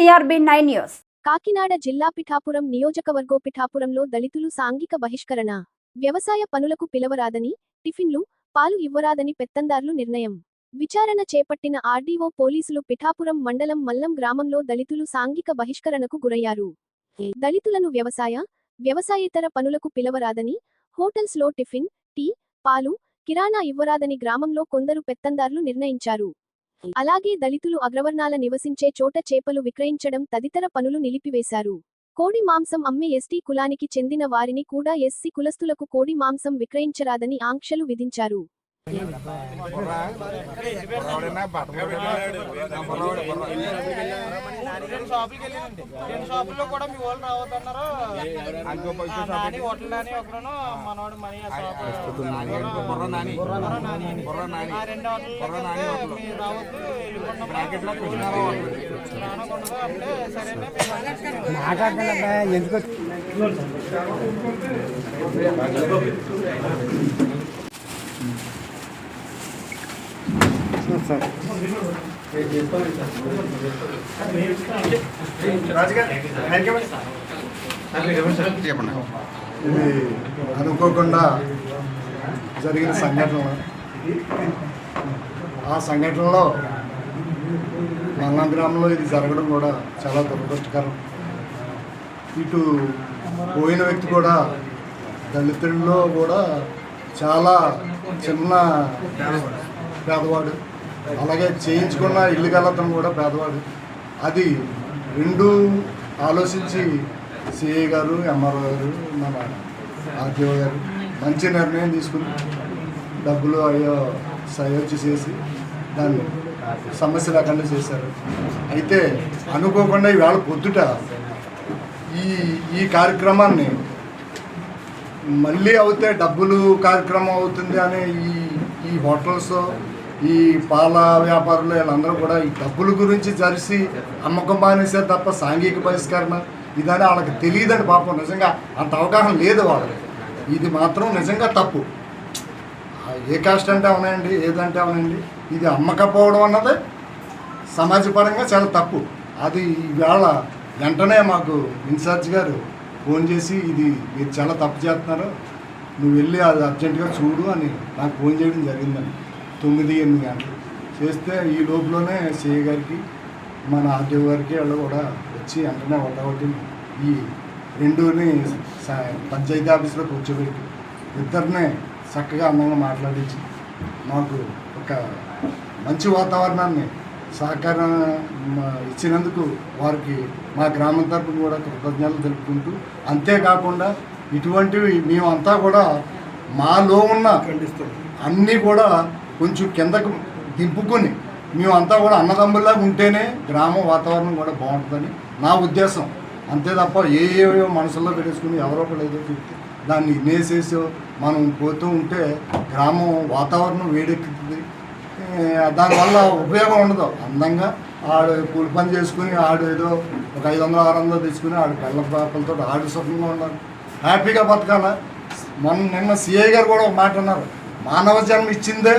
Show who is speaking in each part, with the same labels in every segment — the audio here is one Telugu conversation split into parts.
Speaker 1: CRB nine news.
Speaker 2: కాకినాడ జిల్లా పిఠాపురం నియోజకవర్గో పిఠాపురంలో దళితులు సాంఘిక బహిష్కరణ వ్యవసాయ పనులకు పిలవరాదని టిఫిన్లు పాలు ఇవ్వరాదని పెత్తందార్లు నిర్ణయం. విచారణ చేపట్టిన ఆర్డీఓ పోలీసులు పిఠాపురం మండలం మల్లం గ్రామంలో దళితులు సాంఘిక బహిష్కరణకు గురయ్యారు. దళితులను వ్యవసాయ వ్యవసాయేతర పనులకు పిలవరాదని హోటల్స్లో టిఫిన్ టీ పాలు కిరాణా ఇవ్వరాదని గ్రామంలో కొందరు పెత్తందార్లు నిర్ణయించారు. అలాగే దళితులు అగ్రవర్ణాల నివసించే చోట చేపలు విక్రయించడం తదితర పనులు నిలిపివేశారు. కోడి మాంసం అమ్మే ఎస్టీ కులానికి చెందిన వారిని కూడా ఎస్సీ కులస్తులకు కోడి మాంసం విక్రయించరాదని ఆంక్షలు విధించారు.
Speaker 3: ఎవరైనా బట్టలు
Speaker 4: షాపులకి వెళ్ళానండి రెండు షాపుల్లో కూడా మీ వాళ్ళు రావద్దన్నారు ఆ నాని హోటల్ మనీ ఆ రెండు హోటల్ మీరు రావద్దు
Speaker 3: చెప్పండి.
Speaker 5: ఇది అనుకోకుండా జరిగిన సంఘటన. ఆ సంఘటనలో మల్లం గ్రామంలో ఇది జరగడం కూడా చాలా దురదృష్టకరం. ఇటు పోయిన వ్యక్తి కూడా దళితుల్లో కూడా చాలా చిన్న పేదవాడు. అలాగే చేయించుకున్న ఇల్లు గలతను కూడా పేదవాడు. అది రెండు ఆలోచించి సిఐ గారు ఎంఆర్ఓ గారు మన ఆర్టీఓ గారు మంచి నిర్ణయం తీసుకుని డబ్బులు అయ్యో సయోధ్య చేసి దాన్ని సమస్య లేకుండా చేశారు. అయితే అనుకోకుండా ఈవేళ పొద్దుట ఈ ఈ కార్యక్రమాన్ని మళ్ళీ అవుతే డబ్బులు కార్యక్రమం అవుతుంది అనే ఈ ఈ హోటల్స్ ఈ పాల వ్యాపారులు వీళ్ళందరూ కూడా ఈ డబ్బుల గురించి జరిసి అమ్మకం మానేసే తప్ప సాంఘిక బహిష్కరణ ఇదని వాళ్ళకి తెలియదని పాపం. నిజంగా అంత అవగాహన లేదు వాళ్ళకి. ఇది మాత్రం నిజంగా తప్పు. ఏ కాస్ట్ అంటే అవునండి ఏదంటే అవునండి ఇది అమ్మకపోవడం అన్నది సమాజపరంగా చాలా తప్పు. అది ఈవేళ వెంటనే మాకు ఇన్ఛార్జ్ గారు ఫోన్ చేసి ఇది మీరు చాలా తప్పు చేస్తున్నారు నువ్వు వెళ్ళి అది అర్జెంటుగా చూడు అని నాకు ఫోన్ చేయడం జరిగిందండి. తొమ్మిది ఎనిమిది గంటలు. చేస్తే ఈ లోపలనే సిఐ గారికి మన ఆర్టీఓ గారికి వాళ్ళు కూడా వచ్చి వెంటనే ఒకటి ఈ రెండుని పంచాయతీ ఆఫీస్లో కూర్చోబెట్టి ఇద్దరినే చక్కగా అందంగా మాట్లాడించి మాకు ఒక మంచి వాతావరణాన్ని సహకారం ఇచ్చినందుకు వారికి మా గ్రామం తరపున కూడా కృతజ్ఞతలు తెలుపుకుంటూ అంతేకాకుండా ఇటువంటివి మేమంతా కూడా మాలో ఉన్న అన్నీ కూడా కొంచెం కిందకు దింపుకొని మేమంతా కూడా అన్నదమ్ముల్లాగా ఉంటేనే గ్రామ వాతావరణం కూడా బాగుంటుందని నా ఉద్దేశం. అంతే తప్ప ఏ ఏవో మనసులో పెట్టేసుకుని ఎవరో ఒకరు ఏదో చెప్తే దాన్ని నేసేసో మనం పోతూ ఉంటే గ్రామం వాతావరణం వేడెక్కుతుంది. దానివల్ల ఉపయోగం ఉండదు. అందంగా ఆడు కూలి పని చేసుకుని ఆడు ఏదో ఒక ఐదు వందలు ఆరు వందలు తీసుకుని ఆడు పిల్ల పాపలతో ఆడు సుఖంగా ఉండాలి. హ్యాపీగా బతకాల? మొన్న నిన్న సిఐ గారు కూడా ఒక మాట అన్నారు. మానవ జన్మ ఇచ్చిందే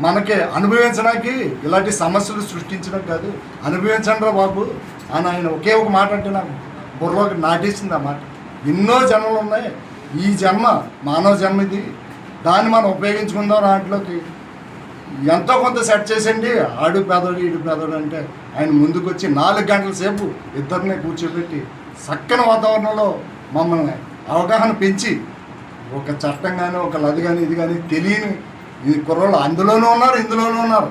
Speaker 5: మనకి అనుభవించడానికి ఇలాంటి సమస్యలు సృష్టించడం కాదు. అనుభవించండి రా బాబు. అని ఆయన ఒకే ఒక మాట అంటే నాకు బుర్రలోకి నాటేసింది ఆ మాట. ఎన్నో జన్మలు ఉన్నాయి. ఈ జన్మ మానవ జన్మ ఇది. దాన్ని మనం ఉపయోగించుకుందాం దాంట్లోకి ఎంతో కొంత సెట్ చేసండి ఆడు పేదోడు ఈడు పేదోడు అంటే ఆయన ముందుకు వచ్చి నాలుగు గంటల సేపు ఇద్దరిని కూర్చోబెట్టి చక్కని వాతావరణంలో మమ్మల్ని అవగాహన పెంచి ఒక చట్టం కానీ ఒక లది కానీ ఇది కానీ తెలియని ఈ కుర్రోళ్ళు అందులోనూ ఉన్నారు ఇందులోనూ ఉన్నారు.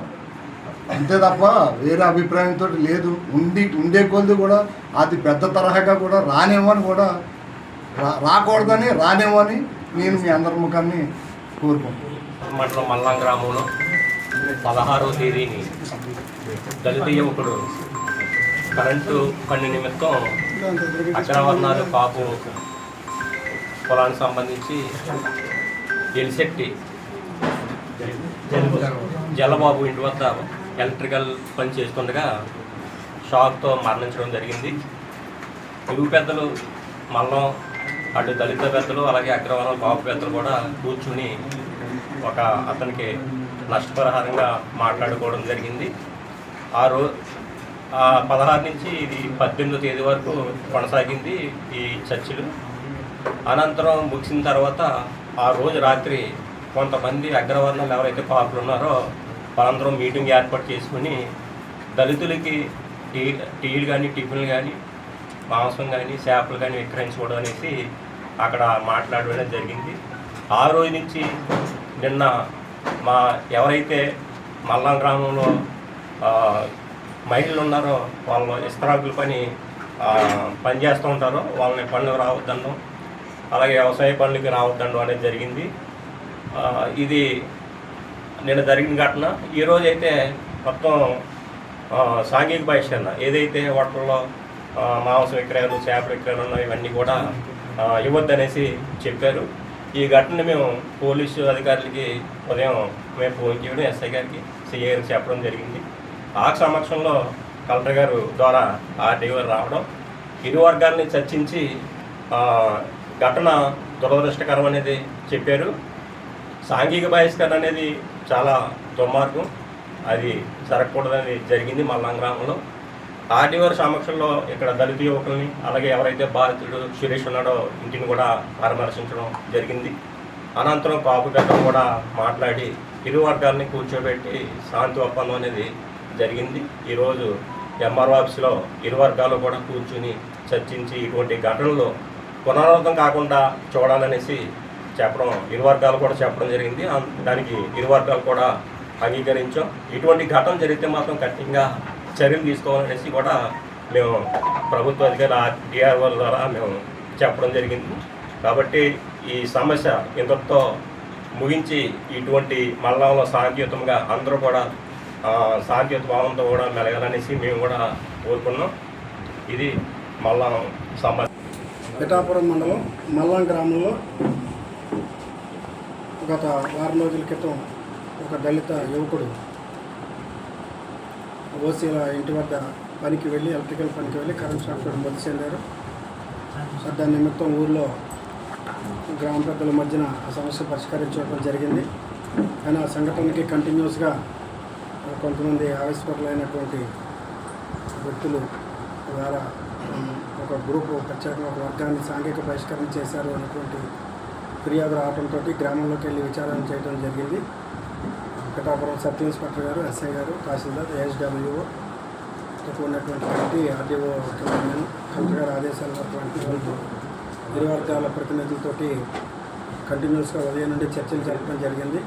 Speaker 5: అంతే తప్ప వేరే అభిప్రాయంతో లేదు. ఉండి ఉండే కొద్ది కూడా అది పెద్ద తరహాగా కూడా రానివ్వని కూడా రా రాకూడదని రానివ్వని నేను మీ అందరి ముఖాన్ని కోరుకుంటున్నాను.
Speaker 6: మండలం మల్లాం గ్రామంలో పదహారో తేదీని దళిత యువకుడు కరెంటు కన్ను నిమిత్తం అగ్రవర్ణాలు పాపం పొలానికి సంబంధించి ఎలిశెట్టి జలబాబు ఇంటి వద్ద ఎలక్ట్రికల్ పని చేస్తుండగా షాక్తో మరణించడం జరిగింది. ఇరుగు పెద్దలు మల్లం అటు దళిత పెద్దలు అలాగే అగ్రవర్ణాల బాబు పెద్దలు కూడా కూర్చుని ఒక అతనికి నష్టపరిహారంగా మాట్లాడుకోవడం జరిగింది. ఆ రోజు ఆ పదహారు నుంచి ఇది పద్దెనిమిదో తేదీ వరకు కొనసాగింది ఈ చర్చలు. అనంతరం ముగిసిన తర్వాత ఆ రోజు రాత్రి కొంతమంది అగ్రవర్ణాలు ఎవరైతే కాపులు ఉన్నారో వాళ్ళందరూ మీటింగ్ ఏర్పాటు చేసుకుని దళితులకి టీ టీలు కానీ టిఫిన్లు కానీ మాంసం కానీ చేపలు కానీ విక్రయించకూడదు అనేసి అక్కడ మాట్లాడడం జరిగింది. ఆ రోజు నుంచి నిన్న మా ఎవరైతే మల్లం గ్రామంలో మహిళలు ఉన్నారో వాళ్ళు ఇస్తరాకుల పని పనిచేస్తూ పని చేస్తూ ఉంటారో. వాళ్ళని పనులకు రావద్దండం అలాగే వ్యవసాయ పనులకి రావద్దండం అనేది జరిగింది. ఇది నిన్న జరిగిన ఘటన. ఈరోజు అయితే మొత్తం సాంఘిక బహిష్కరణ ఏదైతే హోటల్లో మాంస మాంసం విక్రయాలు చేపల విక్రయాలు ఇవన్నీ కూడా ఇవ్వద్దు ఇవ్వద్దనేసి చెప్పారు. ఈ ఘటనని మేము పోలీసు అధికారులకి ఉదయం మేము ఫోన్ చేయడం ఎస్ఐ గారికి సిఐ గారికి చెప్పడం జరిగింది. ఆ సమక్షంలో కలెక్టర్ గారు ద్వారా ఆర్టీఓ రావడం ఇరు వర్గాల్ని చర్చించి ఘటన దురదృష్టకరం అనేది చెప్పారు. సాంఘిక బహిష్కరణ అనేది చాలా దుర్మార్గం. అది జరగకూడదని జరిగింది మల్లం గ్రామంలో. ఆర్టీఓర్ సమక్షంలో ఇక్కడ దళిత యువకుల్ని అలాగే ఎవరైతే బాధితుడు సురేష్ ఉన్నాడో ఇంటిని కూడా పరామర్శించడం జరిగింది. అనంతరం కాపు గట్టం కూడా మాట్లాడి ఇరు వర్గాలని కూర్చోబెట్టి శాంతి ఒప్పందం అనేది జరిగింది. ఈరోజు ఎంఆర్ఓ ఆఫీస్లో ఇరు వర్గాలు కూడా కూర్చుని చర్చించి ఇటువంటి ఘటనలు పునరావృతం కాకుండా చూడాలనేసి చెప్పడం ఇరు వర్గాలు కూడా చెప్పడం జరిగింది. దానికి ఇరు వర్గాలు కూడా అంగీకరించాం. ఇటువంటి ఘటన జరిగితే మాత్రం కఠినంగా చర్యలు తీసుకోవాలనేసి కూడా మేము ప్రభుత్వ అధికారుల డిఆర్ఓల ద్వారా మేము చెప్పడం జరిగింది. కాబట్టి ఈ సమస్య ఇంతతో ముగించి ఇటువంటి మల్లంలో శాంతియుతంగా అందరూ కూడా శాంతియుత భావంతో కూడా మెలగాలనేసి మేము కూడా కోరుకున్నాం. ఇది మల్లం సమస్య.
Speaker 7: పిఠాపురం మండలం మల్లం గ్రామంలో గత వారం రోజుల క్రితం ఒక దళిత యువకుడు ఓసీల ఇంటి వద్ద పనికి వెళ్ళి ఎలక్ట్రికల్ పనికి వెళ్ళి కరెంట్ షాక్ మొదలు మృతి చెందారు. దాని నిమిత్తం ఊర్లో గ్రామ పెద్దల మధ్యన ఆ సమస్య పరిష్కరించడం జరిగింది. కానీ ఆ సంఘటనకి కంటిన్యూస్గా కొంతమంది ఆవేశపరులైనటువంటి వ్యక్తులు ద్వారా ఒక గ్రూపు ప్రత్యేకంగా ఒక వర్గాన్ని సాంఘిక బహిష్కరణ చేశారు అనేటువంటి ఫిర్యాదు రావడంతో గ్రామంలోకి వెళ్ళి విచారణ చేయడం జరిగింది. పిఠాపురం సబ్ ఇన్స్పెక్టర్ గారు ఎస్ఐ గారు తహసీల్దార్ ఏఎస్డబ్ల్యూఓ ఉన్నటువంటి కమిటీ ఆర్డీఓ కలెక్టర్ గారి ఆదేశాల ఉన్నటువంటి ఇరు వర్గాల ప్రతినిధులతోటి కంటిన్యూస్గా ఉదయం నుండి చర్చలు జరపడం జరిగింది.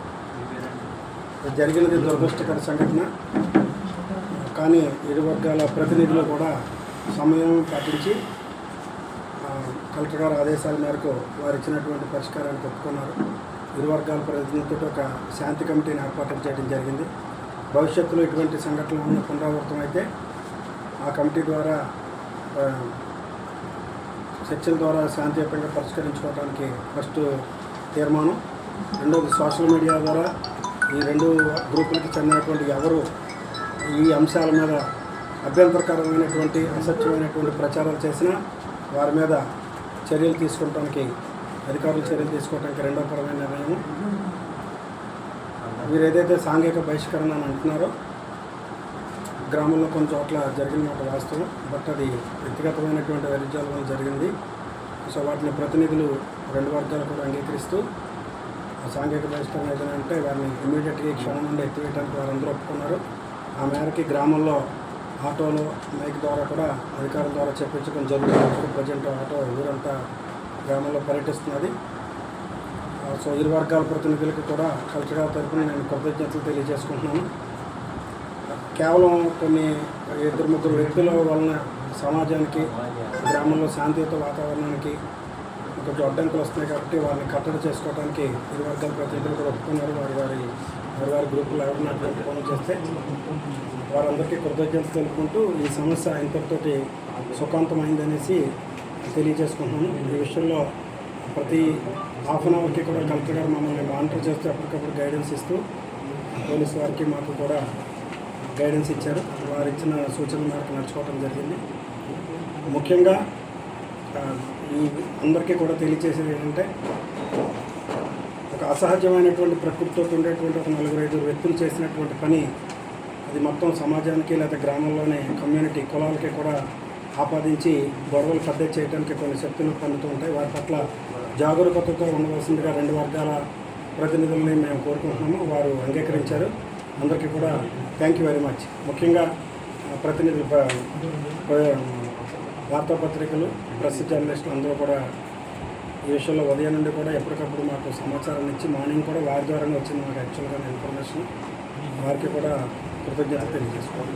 Speaker 7: జరిగినది దురదృష్టకర సంఘటన. కానీ ఇరు వర్గాల ప్రతినిధులు కూడా సమయం పాటించి కలెక్టర్ గారి ఆదేశాల మేరకు వారు ఇచ్చినటువంటి పరిష్కారాన్ని ఒప్పుకున్నారు ఇరు వర్గాల ప్రతినిధులతో ఒక శాంతి కమిటీని ఏర్పాటు చేయడం జరిగింది. భవిష్యత్తులో ఇటువంటి సంఘటనలు పునరావృతం అయితే ఆ కమిటీ ద్వారా చర్చల ద్వారా శాంతియుతంగా పరిష్కరించుకోవడానికి ఫస్ట్ తీర్మానం. రెండవది సోషల్ మీడియా ద్వారా ఈ రెండు గ్రూపులకు చెందినటువంటి ఎవరు ఈ అంశాల మీద అభ్యంతరకరమైనటువంటి అసత్యమైనటువంటి ప్రచారాలు చేసినా వారి మీద చర్యలు తీసుకోవడానికి అధికారులు చర్యలు తీసుకోవడానికి రెండో పరమైన నిర్ణయం. మీరు ఏదైతే సాంఘిక బహిష్కరణ అని అంటున్నారో గ్రామంలో కొన్ని చోట్ల జరిగిన మాట వాస్తవం బట్ అది వ్యక్తిగతమైనటువంటి వైరుధ్యాల వల్ల జరిగింది. సో వాటిని ప్రతినిధులు రెండు వర్గాలు కూడా అంగీకరిస్తూ సాంఘిక బహిష్కరణ ఏదైనా అంటే వారిని ఇమీడియట్గా క్షణం నుండి ఎత్తివేయడానికి వారందరూ ఒప్పుకున్నారు. ఆ మేరకి గ్రామంలో ఆటోలో మైక్ ద్వారా కూడా అధికారుల ద్వారా చెప్పించడం జరుగుతుంది. ప్రజెంట్ ఆటో ఊరంతా గ్రామంలో పర్యటిస్తున్నది. సో ఇరు వర్గాల ప్రతినిధులకు కూడా కల్చరల్ తరఫున నేను కృతజ్ఞతలు తెలియజేసుకుంటున్నాను. కేవలం కొన్ని ఇద్దరు ముగ్గురు వ్యక్తుల వలన సమాజానికి గ్రామంలో శాంతియుత వాతావరణానికి కొంచెం అడ్డంకులు వస్తున్నాయి కాబట్టి వారిని కట్టడి చేసుకోవడానికి ఇరు వర్గాల ప్రతినిధులు కూడా ఒప్పుకున్నారు. వారి వారి వారి వారి గ్రూపులు ఎవరినటువంటి పనులు చేస్తే వారందరికీ కృతజ్ఞతలు తెలుపుకుంటూ ఈ సమస్య ఇంతటితోటి సుఖాంతమైందనేసి తెలియజేసుకుంటున్నాను. ఈ విషయంలో ప్రతి హాఫ్ అన్ అవర్కి కూడా కలెక్టర్ గారు మమ్మల్ని మానిటర్ చేస్తూ ఎప్పటికప్పుడు గైడెన్స్ ఇస్తూ పోలీస్ వారికి మాకు కూడా గైడెన్స్ ఇచ్చారు. వారు ఇచ్చిన సూచన మేరకు నడుచుకోవడం జరిగింది. ముఖ్యంగా ఈ అందరికీ కూడా తెలియజేసేది ఏంటంటే ఒక అసహజమైనటువంటి ప్రకృతితో ఉండేటువంటి ఒక నలుగురు ఐదు వ్యక్తులు చేసినటువంటి పని అది ఇది మొత్తం సమాజానికి లేదా గ్రామంలోని కమ్యూనిటీ కులాలకి కూడా ఆపాదించి గొడవలు పద్ధతి చేయడానికి కొన్ని శక్తులు పొందుతూ ఉంటాయి. వారి పట్ల జాగరూకతతో ఉండవలసిందిగా రెండు వర్గాల ప్రతినిధుల్ని మేము కోరుకుంటున్నాము. వారు అంగీకరించారు. అందరికీ కూడా థ్యాంక్ యూ వెరీ మచ్ ముఖ్యంగా ప్రతినిధులు వార్తాపత్రికలు ప్రెస్ జర్నలిస్టులు అందరూ కూడా ఈ విషయంలో ఉదయం నుండి కూడా ఎప్పటికప్పుడు మాకు సమాచారం ఇచ్చి మార్నింగ్ కూడా వారి ద్వారానే వచ్చింది మాకు యాక్చువల్గా ఇన్ఫర్మేషన్ వారికి కూడా కృతజ్ఞత తెలియజేసుకోవాలి